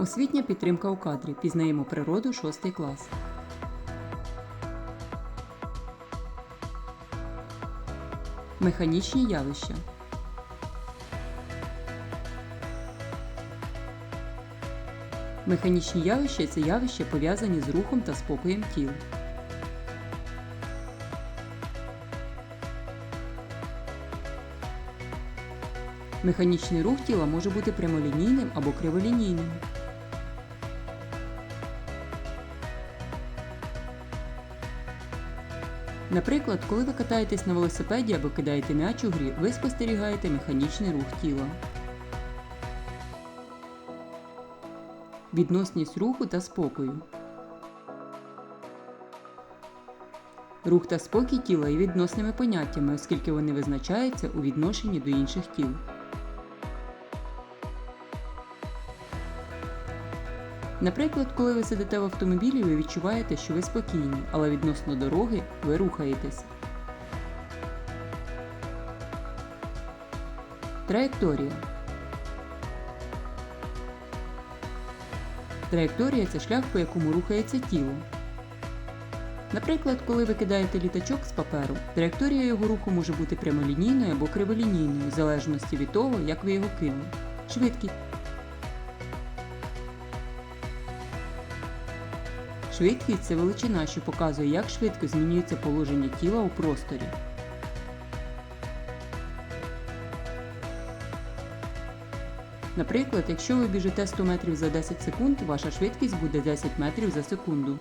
Освітня підтримка у кадрі. Пізнаємо природу 6 клас. Механічні явища. Механічні явища це явища пов'язані з рухом та спокоєм тіла. Механічний рух тіла може бути прямолінійним або криволінійним. Наприклад, коли ви катаєтесь на велосипеді або кидаєте м'яч у грі, ви спостерігаєте механічний рух тіла. Відносність руху та спокою. Рух та спокій тіла є відносними поняттями, оскільки вони визначаються у відношенні до інших тіл. Наприклад, коли ви сидите в автомобілі, ви відчуваєте, що ви спокійні, але відносно дороги ви рухаєтесь. Траєкторія. Траєкторія це шлях, по якому рухається тіло. Наприклад, коли ви кидаєте літачок з паперу, траєкторія його руху може бути прямолінійною або криволінійною, в залежності від того, як ви його кинули. Швидкість. Швидкість це величина, що показує, як швидко змінюється положення тіла у просторі. Наприклад, якщо ви біжите 100 метрів за 10 секунд, ваша швидкість буде 10 метрів за секунду.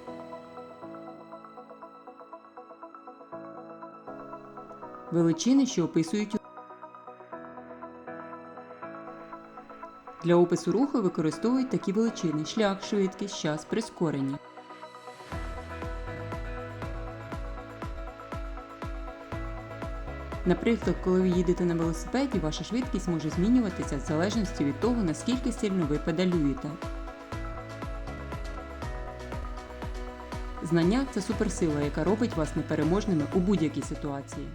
Величини, що описують Для опису руху використовують такі величини шлях, швидкість, час, прискорення. Наприклад, коли ви їдете на велосипеді, ваша швидкість може змінюватися в залежності від того, наскільки сильно ви педалюєте. Знання це суперсила, яка робить вас непереможними у будь-якій ситуації.